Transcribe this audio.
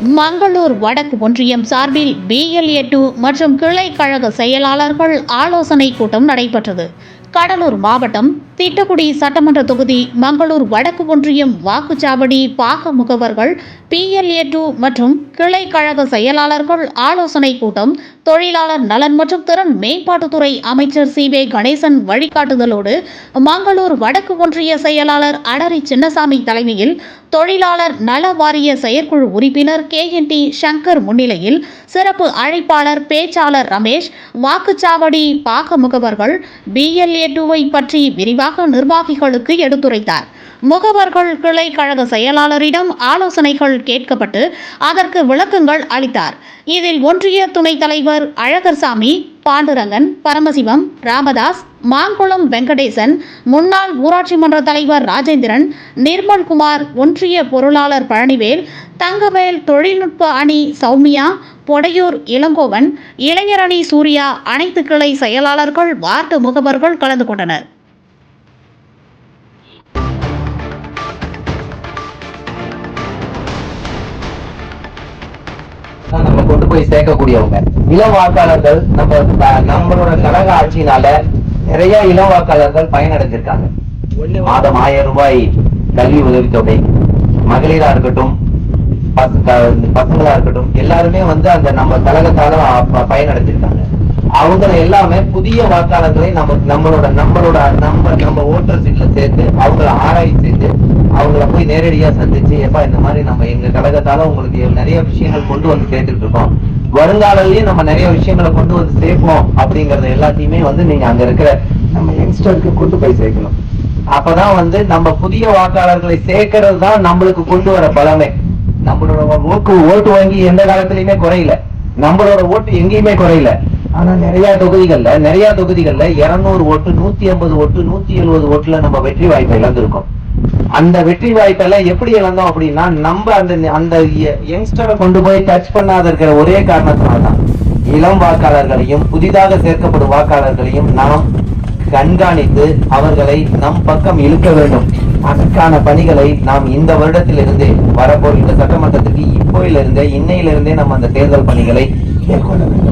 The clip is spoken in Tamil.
மங்களூர் வடக்கு ஒன்றியம் சார்பில் பிஎல்ஏ டூ மற்றும் கிளை கழக செயலாளர்கள் ஆலோசனை கூட்டம் நடைபெற்றது. கடலூர் மாவட்டம் திட்டக்குடி சட்டமன்ற தொகுதி மங்களூர் வடக்கு ஒன்றியம் வாக்குச்சாவடி பாக முகவர்கள் பிஎல்ஏ டூ மற்றும் கிளை கழக செயலாளர்கள் ஆலோசனை கூட்டம் தொழிலாளர் நலன் மற்றும் திறன் மேம்பாட்டுத்துறை அமைச்சர் சி வே கணேசன் வழிகாட்டுதலோடு மங்களூர் வடக்கு ஒன்றிய செயலாளர் அடரி சின்னசாமி தலைமையில் தொழிலாளர் நல வாரிய செயற்குழு உறுப்பினர் கே என் டி சங்கர் முன்னிலையில் சிறப்பு அழைப்பாளர் பேச்சாளர் ரமேஷ் வாக்குச்சாவடி பாக முகவர்கள் பிஎல்ஏ டூவை பற்றி விரிவாக நிர்வாகிகளுக்கு எடுத்துரைத்தார். முகவர்கள் கிளை கழக செயலாளரிடம் ஆலோசனைகள் கேட்கப்பட்டு அதற்கு விளக்கங்கள் அளித்தார். இதில் ஒன்றிய துணைத் தலைவர் அழகர்சாமி பாண்டுரங்கன் பரமசிவம் ராமதாஸ் மாங்குளம் வெங்கடேசன் முன்னாள் ஊராட்சி மன்ற தலைவர் ராஜேந்திரன் நிர்மல்குமார் ஒன்றிய பொருளாளர் பழனிவேல் தங்கவேல் தொழில்நுட்ப அணி சௌமியா பொடையூர் இளங்கோவன் இளைஞரணி சூர்யா அனைத்து கிளை செயலாளர்கள் வார்டு முகவர்கள் கலந்து கொண்டனர். கொண்டு போய் சேர்க்கக்கூடியவங்க. இளம் வாக்காளர்கள் நம்ம நம்மளோட கழக ஆட்சியினால நிறைய இளம் வாக்காளர்கள் பயனடைஞ்சிருக்காங்க. மாதம் ஆயிரம் ரூபாய் கல்வி உதவித்தொகை. மகளிரா இருக்கட்டும் பசங்களா இருக்கட்டும் எல்லாருமே வந்து அந்த நம்ம கழகத்தால பயனடைஞ்சிருக்காங்க. அவங்கள எல்லாமே புதிய வாக்காளர்களை நம்ம நம்மளோட நம்மளோட நம்ம நம்ம ஓட்டர் சீட்ல சேர்த்து அவங்கள ஆராய்ச்சி செஞ்சு அவங்கள போய் நேரடியா சந்திச்சு எப்பா இந்த மாதிரி நம்ம எங்க கழகத்தால உங்களுக்கு நிறைய விஷயங்கள் கொண்டு வந்து சேர்த்துட்டு இருக்கோம். வருங்காலத்திலயும் நம்ம நிறைய விஷயங்களை கொண்டு வந்து சேர்ப்போம் அப்படிங்கறது எல்லாத்தையுமே வந்து நீங்க அங்க இருக்கிற நம்ம யங்ஸ்டருக்கு கொண்டு போய் சேர்க்கணும். அப்பதான் வந்து நம்ம புதிய வாக்காளர்களை சேர்க்கறது தான் நம்மளுக்கு கொண்டு வர பலமே. நம்மளோட ஓட்டு ஓட்டு வாங்கி எந்த காலத்திலயுமே குறையல. நம்மளோட ஓட்டு எங்கேயுமே குறையல. ஆனா நிறைய தொகுதிகள்ல நிறைய தொகுதிகள்ல 200 ஓட்டு நூத்தி ஐம்பது ஓட்டு நூத்தி எழுபது ஓட்டுல நம்ம வெற்றி வாய்ப்பை இழந்திருக்கோம். அந்த வெற்றி வாய்ப்பெல்லாம் எப்படி இழந்தோம் அப்படின்னா நம்ம அந்த அந்த யங்ஸ்டரை கொண்டு போய் டச் பண்ணாத இருக்கிற ஒரே காரணத்தினால்தான். இளம் வாக்காளர்களையும் புதிதாக சேர்க்கப்படும் வாக்காளர்களையும் நாம் கண்காணித்து அவர்களை நம் பக்கம் இழுக்க வேண்டும். அதற்கான பணிகளை நாம் இந்த வருடத்திலிருந்தே இந்த சட்டமன்றத்துக்கு இப்போயிலிருந்தே இன்னையிலிருந்தே நம்ம அந்த தேர்தல் பணிகளை மேற்கொள்ள வேண்டும்.